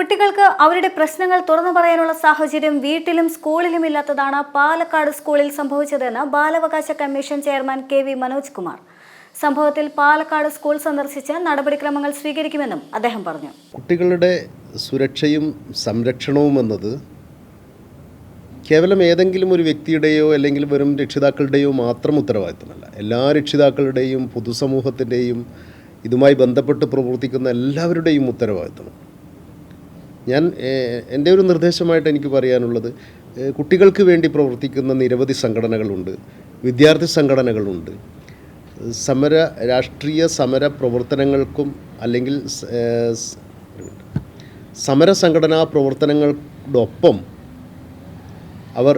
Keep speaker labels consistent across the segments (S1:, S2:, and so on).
S1: കുട്ടികൾക്ക് അവരുടെ പ്രശ്നങ്ങൾ തുറന്നു പറയാനുള്ള സാഹചര്യം വീട്ടിലും സ്കൂളിലും ഇല്ലാത്തതാണ് പാലക്കാട് സ്കൂളിൽ സംഭവിച്ചതെന്ന് ബാലാവകാശ commission chairman K V Manoj Kumar. സംഭവത്തിൽ പാലക്കാട് സ്കൂൾ സന്ദർശിച്ച് നടപടിക്രമങ്ങൾ സ്വീകരിക്കുമെന്നും അദ്ദേഹം പറഞ്ഞു.
S2: കുട്ടികളുടെ സുരക്ഷയും സംരക്ഷണവും എന്നത് കേവലം ഏതെങ്കിലും ഒരു വ്യക്തിയുടെയോ അല്ലെങ്കിൽ വെറും രക്ഷിതാക്കളുടെയോ മാത്രം ഉത്തരവാദിത്തമല്ല. എല്ലാ രക്ഷിതാക്കളുടെയും പൊതുസമൂഹത്തിന്റെയും ഇതുമായി ബന്ധപ്പെട്ട് പ്രവർത്തിക്കുന്ന എല്ലാവരുടെയും ഉത്തരവാദിത്തമാണ്. ഞാൻ എന്റെ ഒരു നിർദ്ദേശമായിട്ട് എനിക്ക് പറയാനുള്ളത് കുട്ടികൾക്ക് വേണ്ടി പ്രവർത്തിക്കുന്ന നിരവധി സംഘടനകളുണ്ട് വിദ്യാർത്ഥി സംഘടനകളുണ്ട്. സമര രാഷ്ട്രീയ സമര പ്രവർത്തനങ്ങൾക്കും അല്ലെങ്കിൽ സമര സംഘടനാ പ്രവർത്തനങ്ങളോടൊപ്പം അവർ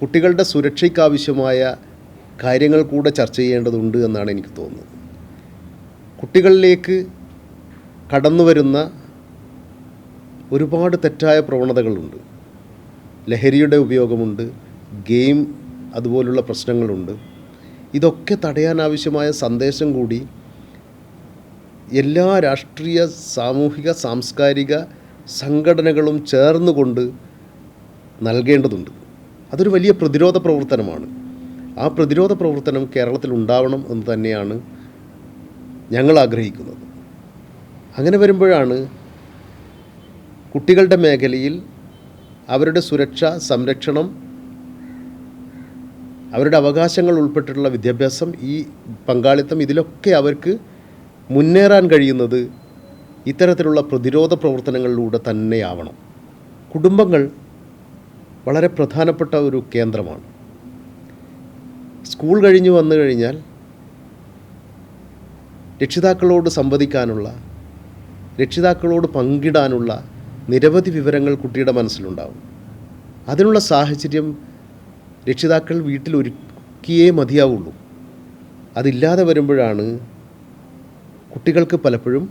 S2: കുട്ടികളുടെ സുരക്ഷയ്ക്കാവശ്യമായ കാര്യങ്ങൾ കൂടെ ചർച്ച ചെയ്യേണ്ടതുണ്ട് എന്നാണ് എനിക്ക് തോന്നുന്നത്. കുട്ടികളിലേക്ക് കടന്നു വരുന്ന ഒരുപാട് തെറ്റായ പ്രവണതകളുണ്ട്. ലഹരിയുടെ ഉപയോഗമുണ്ട് ഗെയിം അതുപോലുള്ള പ്രശ്നങ്ങളുണ്ട്. ഇതൊക്കെ തടയാൻ ആവശ്യമായ സന്ദേശം കൂടി എല്ലാ രാഷ്ട്രീയ സാമൂഹിക സാംസ്കാരിക സംഘടനകളും ചേർന്നുകൊണ്ട് നൽകേണ്ടതുണ്ട്. അതൊരു വലിയ പ്രതിരോധ പ്രവർത്തനമാണ്. ആ പ്രതിരോധ പ്രവർത്തനം കേരളത്തിൽ ഉണ്ടാവണം എന്ന് തന്നെയാണ് ഞങ്ങൾ ആഗ്രഹിക്കുന്നത്. അങ്ങനെ വരുമ്പോഴാണ് കുട്ടികളുടെ മേഖലയിൽ അവരുടെ സുരക്ഷ സംരക്ഷണം അവരുടെ അവകാശങ്ങൾ ഉൾപ്പെട്ടിട്ടുള്ള വിദ്യാഭ്യാസം ഈ പങ്കാളിത്തം ഇതിലൊക്കെ അവർക്ക് മുന്നേറാൻ കഴിയുന്നത് ഇത്തരത്തിലുള്ള പ്രതിരോധ പ്രവർത്തനങ്ങളിലൂടെ തന്നെയാവണം. കുടുംബങ്ങൾ വളരെ പ്രധാനപ്പെട്ട ഒരു കേന്ദ്രമാണ്. സ്കൂൾ കഴിഞ്ഞ് വന്നു കഴിഞ്ഞാൽ രക്ഷിതാക്കളോട് സംവദിക്കാനുള്ള രക്ഷിതാക്കളോട് പങ്കിടാനുള്ള നിരവധി വിവരങ്ങൾ കുട്ടിയുടെ മനസ്സിലുണ്ടാവും. അതിനുള്ള സാഹചര്യം രക്ഷിതാക്കൾ വീട്ടിൽ ഒരുക്കിയേ മതിയാവുള്ളൂ. അതില്ലാതെ വരുമ്പോഴാണ് കുട്ടികൾക്ക് പലപ്പോഴും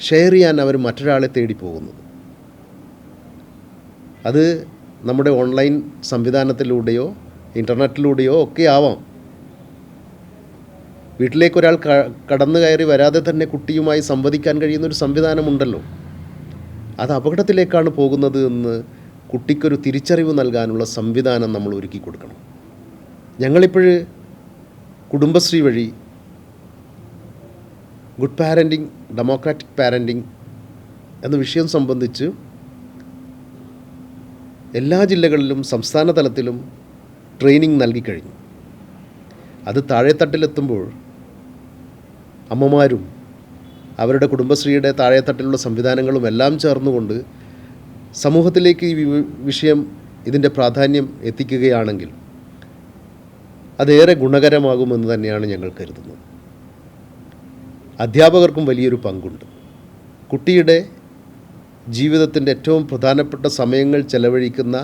S2: ഷെയർ ചെയ്യാൻ അവർ മറ്റൊരാളെ തേടി പോകുന്നത് അത് നമ്മുടെ ഓൺലൈൻ സംവിധാനത്തിലൂടെയോ ഇന്റർനെറ്റിലൂടെയോ ഒക്കെ ആവാം. വീട്ടിലേക്ക് ഒരാൾ കടന്നു കയറി വരാതെ തന്നെ കുട്ടിയുമായി സംവദിക്കാൻ കഴിയുന്ന ഒരു സംവിധാനമുണ്ടല്ലോ. അത് അപകടത്തിലേക്കാണ് പോകുന്നത് എന്ന് കുട്ടിക്കൊരു തിരിച്ചറിവ് നൽകാനുള്ള സംവിധാനം നമ്മൾ ഒരുക്കി കൊടുക്കണം. ഞങ്ങളിപ്പോൾ കുടുംബശ്രീ വഴി ഗുഡ് പാരന്റിങ് ഡെമോക്രാറ്റിക് പാരന്റിങ് എന്ന വിഷയം സംബന്ധിച്ച് എല്ലാ ജില്ലകളിലും സംസ്ഥാന തലത്തിലും ട്രെയിനിങ് നൽകിക്കഴിഞ്ഞു അത് താഴെത്തട്ടിലെത്തുമ്പോൾ അമ്മമാരും അവരുടെ കുടുംബശ്രീയുടെ താഴെത്തട്ടിലുള്ള സംവിധാനങ്ങളും എല്ലാം ചേർന്നുകൊണ്ട് സമൂഹത്തിലേക്ക് ഈ വിഷയം ഇതിന്റെ പ്രാധാന്യം എത്തിക്കുകയാണെങ്കിൽ അതേറെ ഗുണകരമാകുമെന്ന് തന്നെയാണ് ഞങ്ങൾ കരുതുന്നത്. അധ്യാപകർക്കും വലിയൊരു പങ്കുണ്ട്. കുട്ടിയുടെ ജീവിതത്തിന്റെ ഏറ്റവും പ്രധാനപ്പെട്ട സമയങ്ങൾ ചെലവഴിക്കുന്ന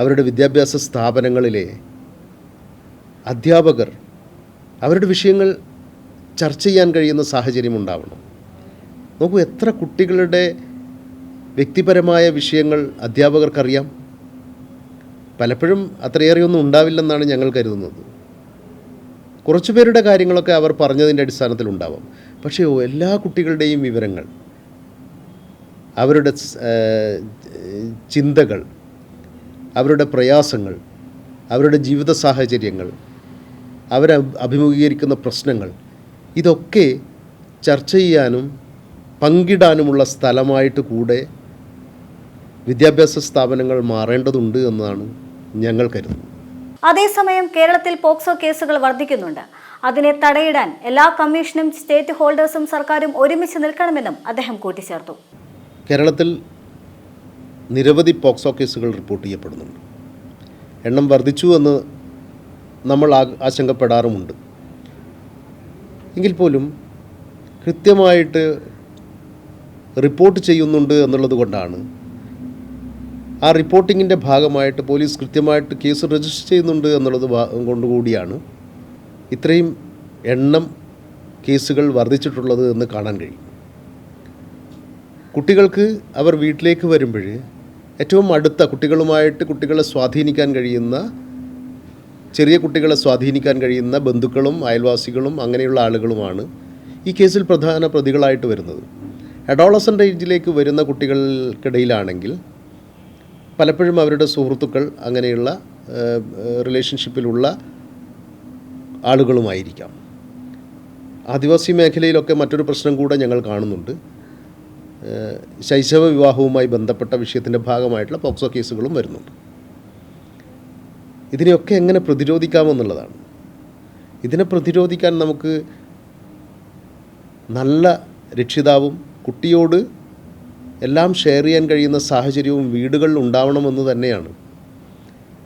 S2: അവരുടെ വിദ്യാഭ്യാസ സ്ഥാപനങ്ങളിലെ അധ്യാപകർ അവരുടെ വിഷയങ്ങൾ ചർച്ച ചെയ്യാൻ കഴിയുന്ന സാഹചര്യം ഉണ്ടാവണം. നോക്കൂ എത്ര കുട്ടികളുടെ വ്യക്തിപരമായ വിഷയങ്ങൾ അധ്യാപകർക്കറിയാം? പലപ്പോഴും അത്രയേറെയൊന്നും ഉണ്ടാവില്ലെന്നാണ് ഞങ്ങൾ കരുതുന്നത്. കുറച്ചു പേരുടെ കാര്യങ്ങളൊക്കെ അവർ പറഞ്ഞതിന്റെ അടിസ്ഥാനത്തിൽ ഉണ്ടാവാം. പക്ഷേ എല്ലാ കുട്ടികളുടെയും വിവരങ്ങൾ അവരുടെ ചിന്തകൾ അവരുടെ പ്രയാസങ്ങൾ അവരുടെ ജീവിത സാഹചര്യങ്ങൾ അവർ അഭിമുഖീകരിക്കുന്ന പ്രശ്നങ്ങൾ ഇതൊക്കെ ചർച്ച ചെയ്യാനും പങ്കിടാനുമുള്ള സ്ഥലമായിട്ട് കൂടെ വിദ്യാഭ്യാസ സ്ഥാപനങ്ങൾ മാറേണ്ടതുണ്ട് എന്നാണ് ഞങ്ങൾ കരുതുന്നത്.
S1: അതേസമയം കേരളത്തിൽ പോക്സോ കേസുകൾ വർദ്ധിക്കുന്നുണ്ട്. അതിനെ തടയിടാൻ എല്ലാ കമ്മീഷനും സ്റ്റേറ്റ് ഹോൾഡേഴ്സും സർക്കാരും ഒരുമിച്ച് നിൽക്കണമെന്നും അദ്ദേഹം കൂട്ടിച്ചേർത്തു.
S2: കേരളത്തിൽ നിരവധി പോക്സോ കേസുകൾ റിപ്പോർട്ട് ചെയ്യപ്പെടുന്നുണ്ട്. എണ്ണം വർദ്ധിച്ചു എന്ന് നമ്മൾ ആശങ്കപ്പെടാറുമുണ്ട്. എങ്കിൽ പോലും കൃത്യമായിട്ട് റിപ്പോർട്ട് ചെയ്യുന്നുണ്ട് എന്നുള്ളത് കൊണ്ടാണ്. ആ റിപ്പോർട്ടിങ്ങിന്റെ ഭാഗമായിട്ട് പോലീസ് കൃത്യമായിട്ട് കേസ് രജിസ്റ്റർ ചെയ്യുന്നുണ്ട് എന്നുള്ളത് കൊണ്ടുകൂടിയാണ് ഇത്രയും എണ്ണം കേസുകൾ വർദ്ധിച്ചിട്ടുള്ളത് എന്ന് കാണാൻ കഴിയും. കുട്ടികൾക്ക് അവർ വീട്ടിലേക്ക് വരുമ്പോൾ ഏറ്റവും അടുത്ത കുട്ടികളുമായിട്ട് കുട്ടികളെ സ്വാധീനിക്കാൻ കഴിയുന്ന ചെറിയ കുട്ടികളെ സ്വാധീനിക്കാൻ കഴിയുന്ന ബന്ധുക്കളും അയൽവാസികളും അങ്ങനെയുള്ള ആളുകളുമാണ് ഈ കേസിൽ പ്രധാന പ്രതികളായിട്ട് വരുന്നത്. അഡോളസന്റ് ഏജിലേക്ക് വരുന്ന കുട്ടികൾക്കിടയിലാണെങ്കിൽ പലപ്പോഴും അവരുടെ സുഹൃത്തുക്കൾ അങ്ങനെയുള്ള റിലേഷൻഷിപ്പിലുള്ള ആളുകളുമായിരിക്കാം. ആദിവാസി മേഖലയിലൊക്കെ മറ്റൊരു പ്രശ്നം കൂടെ ഞങ്ങൾ കാണുന്നുണ്ട്. ശൈശവ വിവാഹവുമായി ബന്ധപ്പെട്ട വിഷയത്തിന്റെ ഭാഗമായിട്ടുള്ള പോക്സോ കേസുകളും വരുന്നുണ്ട്. ഇതിനെയൊക്കെ എങ്ങനെ പ്രതിരോധിക്കാമെന്നുള്ളതാണ് ഇതിനെ പ്രതിരോധിക്കാൻ നമുക്ക് നല്ല രക്ഷിതാവും കുട്ടിയോട് എല്ലാം ഷെയർ ചെയ്യാൻ കഴിയുന്ന സാഹചര്യവും വീടുകളിൽ ഉണ്ടാവണമെന്ന് തന്നെയാണ്.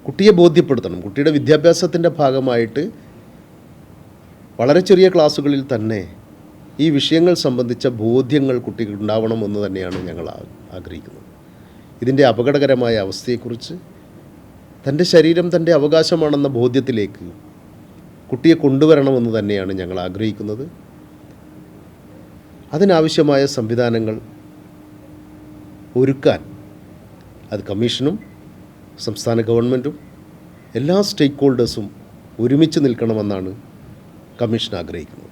S2: കുട്ടിയെ ബോധ്യപ്പെടുത്തണം. കുട്ടിയുടെ വിദ്യാഭ്യാസത്തിന്റെ ഭാഗമായിട്ട് വളരെ ചെറിയ ക്ലാസ്സുകളിൽ തന്നെ ഈ വിഷയങ്ങൾ സംബന്ധിച്ച ബോധ്യങ്ങൾ കുട്ടികൾ ഉണ്ടാവണമെന്ന് തന്നെയാണ് ഞങ്ങൾ ആഗ്രഹിക്കുന്നത്. ഇതിന്റെ അപകടകരമായ അവസ്ഥയെക്കുറിച്ച് തന്റെ ശരീരം തന്റെ അവകാശമാണെന്ന ബോധ്യത്തിലേക്ക് കുട്ടിയെ കൊണ്ടുവരണമെന്ന് തന്നെയാണ് ഞങ്ങൾ ആഗ്രഹിക്കുന്നത്. അതിനാവശ്യമായ സംവിധാനങ്ങൾ ഒരുക്കാൻ അത് കമ്മീഷനും സംസ്ഥാന ഗവൺമെന്റും എല്ലാ സ്റ്റേക്ക് ഹോൾഡേഴ്സും ഒരുമിച്ച് നിൽക്കണമെന്നാണ് കമ്മീഷൻ ആഗ്രഹിക്കുന്നത്.